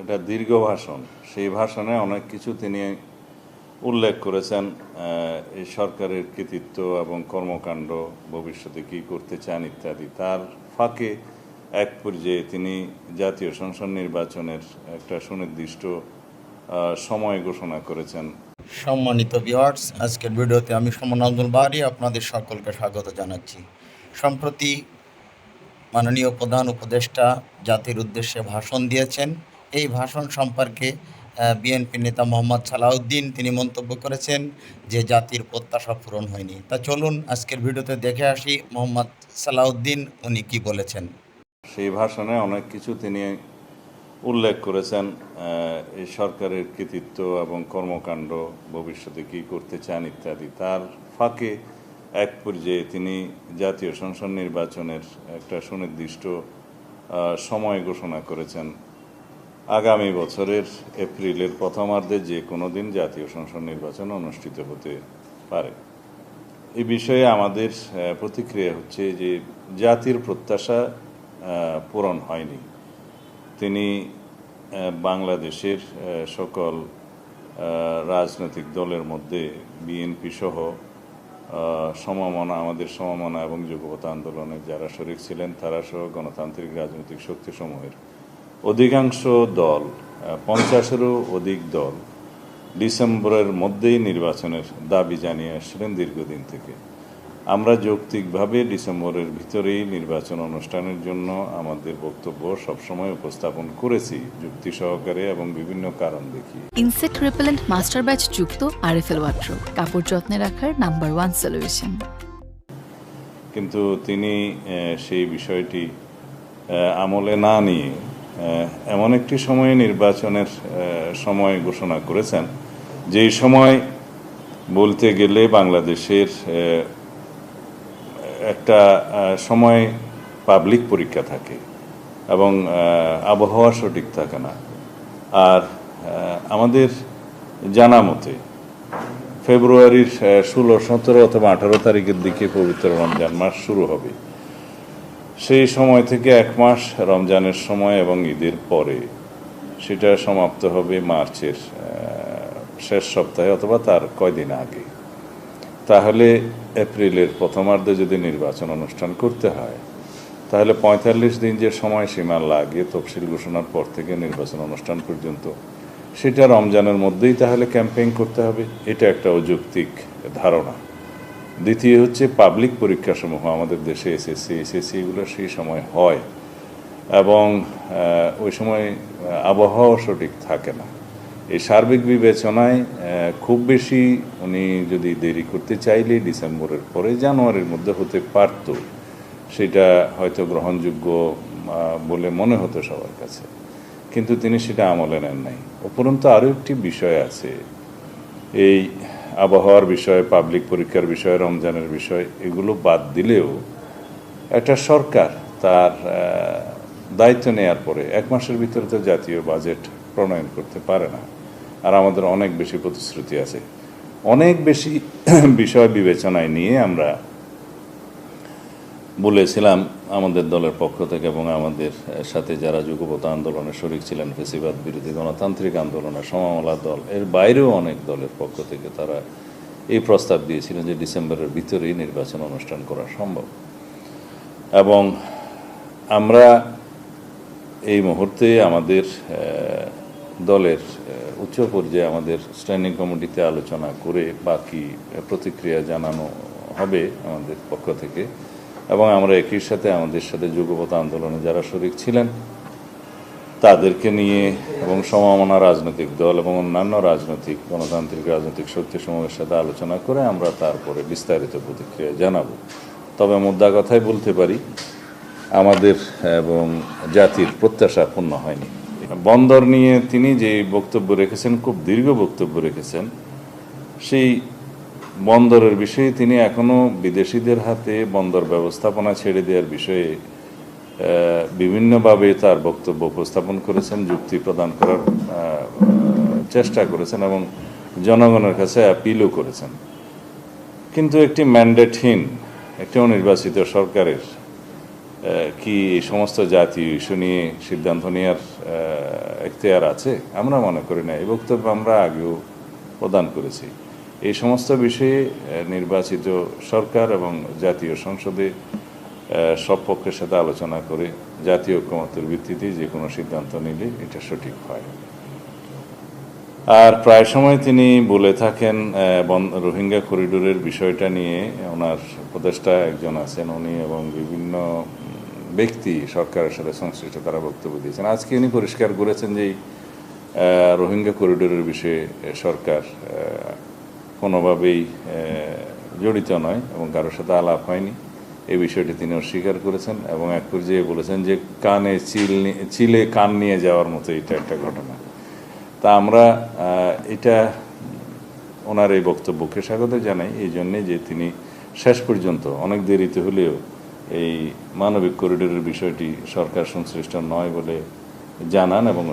এটা দীর্ঘ ভাষণ। সেই ভাষণে অনেক কিছু তিনি উল্লেখ করেছেন এই সরকারের কৃতিত্ব এবং কর্মকাণ্ড, ভবিষ্যতে কী করতে চান ইত্যাদি। তার ফাঁকে এক পর্যায়ে তিনি জাতীয় সংসদ নির্বাচনের একটা সুনির্দিষ্ট সময় ঘোষণা করেছেন। সম্মানিত ভিউয়ার্স আজকের ভিডিওতে আমি সমন আব্দুল বাহারি আপনাদের সকলকে স্বাগত জানাচ্ছি। সম্প্রতি মাননীয় প্রধান উপদেষ্টা জাতির উদ্দেশ্যে ভাষণ দিয়েছেন। এই ভাষণ সম্পর্কে বিএনপি নেতা মোহাম্মদ সালাউদ্দিন তিনি মন্তব্য করেছেন যে জাতির প্রত্যাশা পূরণ হয়নি। তা চলুন আজকের ভিডিওতে দেখে আসি মোহাম্মদ সালাউদ্দিন উনি কি বলেছেন। সেই ভাষণে অনেক কিছু তিনি উল্লেখ করেছেন এই সরকারের কৃতিত্ব এবং কর্মকাণ্ড, ভবিষ্যতে কী করতে চান ইত্যাদি। তার ফাঁকে এক পর্যায়ে তিনি জাতীয় সংসদ নির্বাচনের একটা সুনির্দিষ্ট সময় ঘোষণা করেছেন। আগামী বছরের এপ্রিলের প্রথমার্ধে যে কোনো দিন জাতীয় সংসদ নির্বাচন অনুষ্ঠিত হতে পারে। এই বিষয়ে আমাদের প্রতিক্রিয়া হচ্ছে যে জাতির প্রত্যাশা পূরণ হয়নি। তিনি বাংলাদেশের সকল রাজনৈতিক দলের মধ্যে বিএনপি সহ সমমনা, আমাদের সমমনা এবং যুগপথ আন্দোলনে যারা শরিক ছিলেন, তারা সহ গণতান্ত্রিক রাজনৈতিক শক্তিসমূহের অধিকাংশ দল পঞ্চাশেরও অধিক দল ডিসেম্বরের মধ্যেই নির্বাচনের দাবি জানিয়ে আসছিলেন দীর্ঘদিন থেকে। আমরা যৌক্তিকভাবে ডিসেম্বরের ভিতরেই নির্বাচন অনুষ্ঠানের জন্য আমাদের বক্তব্য সবসময় উপস্থাপন করেছি যুক্তি সহকারে এবং বিভিন্ন কারণ দেখি ইনসেক্ট রিপেলেন্ট মাস্টার ব্যাচ যুক্ত আরএফএল ওয়াট্রো কাপড় যত্নে রাখার নাম্বার ওয়ান সলিউশন কিন্তু তিনি সেই বিষয়টি আমলে না নিয়ে এমন একটি সময়ে নির্বাচনের সময় ঘোষণা করেছেন, যেই সময় বলতে গেলে বাংলাদেশের একটা সময় পাবলিক পরীক্ষা থাকে এবং আবহাওয়া সঠিক থাকে না। আর আমাদের জানা মতে ফেব্রুয়ারির ষোলো, সতেরো অথবা আঠারো তারিখের দিকে পবিত্র রমজান মাস শুরু হবে। সেই সময় থেকে এক মাস রমজানের সময় এবং ঈদের পরে। সেটা সমাপ্ত হবে মার্চের শেষ সপ্তাহে অথবা তার কয়দিন আগে। তাহলে এপ্রিলের প্রথমার্ধে যদি নির্বাচন অনুষ্ঠান করতে হয়, তাহলে পঁয়তাল্লিশ দিন যে সময়সীমা লাগে তফসিল ঘোষণার পর থেকে নির্বাচন অনুষ্ঠান পর্যন্ত, সেটা রমজানের মধ্যেই তাহলে ক্যাম্পেইন করতে হবে। এটা একটা অযৌক্তিক ধারণা। দ্বিতীয় হচ্ছে পাবলিক পরীক্ষাসমূহ আমাদের দেশে এসএসসি এসএসসি এগুলো সেই সময় হয় এবং ওই সময় আবহাওয়া সঠিক থাকে না। এই সার্বিক বিবেচনায় খুব বেশি উনি যদি দেরি করতে চাইলে ডিসেম্বরের পরে জানুয়ারির মধ্যে হতে পারত। সেটা হয়তো গ্রহণযোগ্য বলে মনে হতো সবার কাছে। কিন্তু তিনি সেটা আমলে নেন নাই। উপরন্তু আরও একটি বিষয় আছে। এই আবহাওয়ার বিষয়ে পাবলিক পরীক্ষার বিষয়ে, রমজানের বিষয়, এগুলো বাদ দিলেও একটা সরকার তার দায়িত্ব নেওয়ার পরে এক মাসের ভিতরে তো জাতীয় বাজেট প্রণয়ন করতে পারে না। আর আমাদের অনেক বেশি প্রতিশ্রুতি আছে। অনেক বেশি বিষয় বিবেচনায় নিয়ে আমরা বলেছিলাম আমাদের দলের পক্ষ থেকে এবং আমাদের সাথে যারা যুগপত আন্দোলনে শরিক ছিলেন, ফেসিবাদ বিরোধী গণতান্ত্রিক আন্দোলনে সমামলা দল, এর বাইরেও অনেক দলের পক্ষ থেকে তারা এই প্রস্তাব দিয়েছিলেন যে ডিসেম্বরের ভিতরেই নির্বাচন অনুষ্ঠান করা সম্ভব। এবং আমরা এই মুহূর্তে আমাদের দলের উচ্চ পর্যায়ে আমাদের স্ট্যান্ডিং কমিটিতে আলোচনা করে বাকি প্রতিক্রিয়া জানানো হবে আমাদের পক্ষ থেকে। এবং আমরা একই সাথে আমাদের সাথে যুগপথ আন্দোলনে যারা শরিক ছিলেন, তাদেরকে নিয়ে এবং সমমনা রাজনৈতিক দল এবং অন্যান্য রাজনৈতিক, গণতান্ত্রিক রাজনৈতিক শক্তি সমূহের সাথে আলোচনা করে আমরা তারপরে বিস্তারিত প্রতিক্রিয়া জানাব। তবে মুদ্রা কথাই বলতে পারি, আমাদের এবং জাতির প্রত্যাশা পূর্ণ হয়নি। বন্দর নিয়ে তিনি যে বক্তব্য রেখেছেন, খুব দীর্ঘ বক্তব্য রেখেছেন, সেই বন্দরের বিষয়ে তিনি এখনও বিদেশিদের হাতে বন্দর ব্যবস্থাপনা ছেড়ে দেওয়ার বিষয়ে বিভিন্নভাবে তার বক্তব্য উপস্থাপন করেছেন, যুক্তি প্রদান করার চেষ্টা করেছেন এবং জনগণের কাছে অ্যাপিলও করেছেন। কিন্তু একটি ম্যান্ডেটহীন একটি অনির্বাচিত সরকারের কি এই সমস্ত জাতীয় ইস্যু নিয়ে সিদ্ধান্ত নেওয়ার এখতিয়ার আছে? আমরা মনে করি না। এই বক্তব্য আমরা আগেও প্রদান করেছি। এই সমস্ত বিষয়ে নির্বাচিত সরকার এবং জাতীয় সংসদে সব পক্ষের সাথে আলোচনা করে জাতীয় ঐক্যমতের ভিত্তিতে যে কোনো সিদ্ধান্ত নিলে এটা সঠিক হয়। আর প্রায় সময় তিনি বলে থাকেন রোহিঙ্গা করিডোরের বিষয়টা নিয়ে। ওনার উপদেষ্টা একজন আছেন উনি এবং বিভিন্ন ব্যক্তি সরকারের সাথে সংশ্লিষ্ট তারা বক্তব্য দিয়েছেন। আজকে উনি পরিষ্কার করেছেন যে রোহিঙ্গা করিডোরের বিষয়ে সরকার কোনোভাবেই জড়িত নয় এবং কারোর সাথে আলাপ হয়নি। এই বিষয়টি তিনি অস্বীকার করেছেন এবং এক পর্যায়ে বলেছেন যে কানে চিল চিলে কান নিয়ে যাওয়ার মতো এটা একটা ঘটনা। তা আমরা এটা ওনার এই বক্তব্যকে স্বাগত জানাই। এই জন্যে যে তিনি শেষ পর্যন্ত, অনেক দেরিতে হলেও এই মানবিক করিডোরের বিষয়টি সরকার সংশ্লিষ্ট নয় বলে জানান এবং